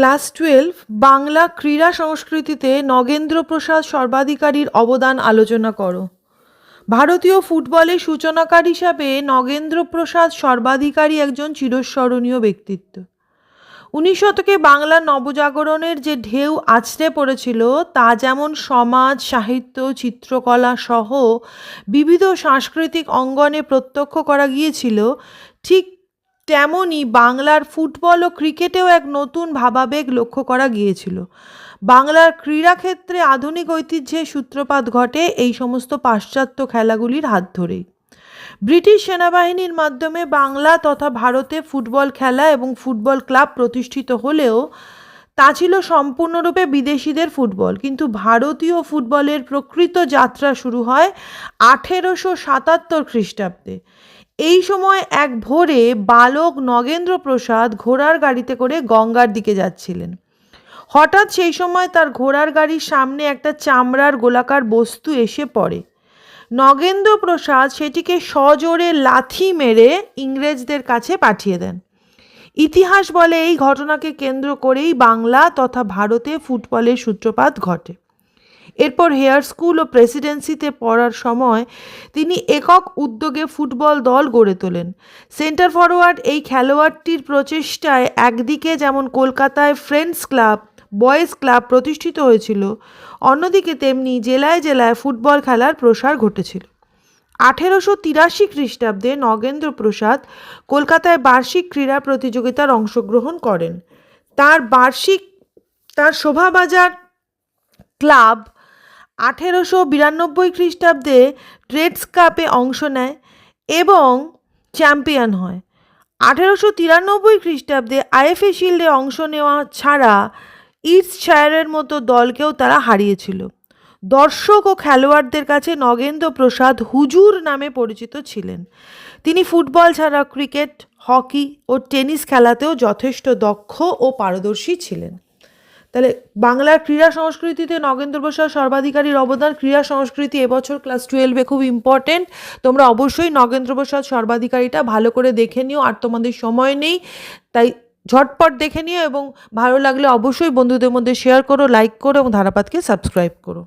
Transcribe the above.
Class twelve, Bangla ক্রীড়া সংস্কৃতিতে নগেন্দ্র প্রসাদ সর্বাধিকারীর অবদান আলোচনা করো। ভারতীয় ফুটবলের সূচনাকার হিসাবে নগেন্দ্র প্রসাদ সর্বাধিকারী একজন চিরস্মরণীয় ব্যক্তিত্ব। উনিশ শতকে বাংলা নবজাগরণের যে ঢেউ আছড়ে পড়েছিল, তা যেমন সমাজ, সাহিত্য, চিত্রকলা সহ বিবিধ সাংস্কৃতিক অঙ্গনে প্রত্যক্ষ করা গিয়েছিল, ঠিক তেমনই বাংলার ফুটবল ও ক্রিকেটেও এক নতুন ভাবাবেগ লক্ষ্য করা গিয়েছিল। বাংলার ক্রীড়াক্ষেত্রে আধুনিক ঐতিহ্যের সূত্রপাত ঘটে এই সমস্ত পাশ্চাত্য খেলাগুলির হাত ধরেই। ব্রিটিশ সেনাবাহিনীর মাধ্যমে বাংলা তথা ভারতে ফুটবল খেলা এবং ফুটবল ক্লাব প্রতিষ্ঠিত হলেও তা ছিল সম্পূর্ণরূপে বিদেশিদের ফুটবল। কিন্তু ভারতীয় ফুটবলের প্রকৃত যাত্রা শুরু হয় আঠেরোশো সাতাত্তর খ্রিস্টাব্দে। এই সময় এক ভোরে বালক নগেন্দ্র প্রসাদ ঘোড়ার গাড়িতে করে গঙ্গার দিকে যাচ্ছিলেন। হঠাৎ সেই সময় তার ঘোড়ার গাড়ির সামনে একটা চামড়ার গোলাকার বস্তু এসে পড়ে। নগেন্দ্র প্রসাদ সেটিকে সজোরে লাথি মেরে ইংরেজদের কাছে পাঠিয়ে দেন। ইতিহাস বলে এই ঘটনাকে কেন্দ্র করেই বাংলা তথা ভারতে ফুটবলের সূত্রপাত ঘটে। এরপর হেয়ার স্কুল ও প্রেসিডেন্সিতে পড়ার সময় তিনি একক উদ্যোগে ফুটবল দল গড়ে তোলেন। সেন্টার ফরওয়ার্ড এই খেলোয়াড়টির প্রচেষ্টায় একদিকে যেমন কলকাতায় ফ্রেন্ডস ক্লাব, বয়েজ ক্লাব প্রতিষ্ঠিত হয়েছিল, অন্যদিকে তেমনি জেলায় জেলায় ফুটবল খেলার প্রসার ঘটেছিল। আঠেরোশো তিরাশি খ্রিস্টাব্দে নগেন্দ্র প্রসাদ কলকাতায় বার্ষিক ক্রীড়া প্রতিযোগিতার অংশগ্রহণ করেন। তার বার্ষিক, তার শোভাবাজার ক্লাব আঠেরোশো বিরানব্বই খ্রিস্টাব্দে ট্রেডস কাপে অংশ নেয় এবং চ্যাম্পিয়ন হয়। আঠেরোশো তিরানব্বই খ্রিস্টাব্দে আইএফএ শিল্ডে অংশ নেওয়া ছাড়া ইস্টশায়ারের মতো দলকেও তারা হারিয়েছিল। দর্শক ও খেলোয়াড়দের কাছে নগেন্দ্র প্রসাদ হুজুর নামে পরিচিত ছিলেন। তিনি ফুটবল ছাড়া ক্রিকেট, হকি ও টেনিস খেলাতেও যথেষ্ট দক্ষ ও পারদর্শী ছিলেন। তাহলে বাংলার ক্রীড়া সংস্কৃতিতে নগেন্দ্র প্রসাদ সর্বাধিকারীর অবদান, ক্রীড়া সংস্কৃতি এবছর ক্লাস টুয়েলভে খুব ইম্পর্টেন্ট তোমরা অবশ্যই নগেন্দ্র প্রসাদ সর্বাধিকারীটা ভালো করে দেখে নিও, আর তোমাদের সময় নেই, তাই ঝটপট দেখে নিও এবং ভালো লাগলে অবশ্যই বন্ধুদের মধ্যে শেয়ার করো লাইক করো এবং ধারাপাতকে সাবস্ক্রাইব করো।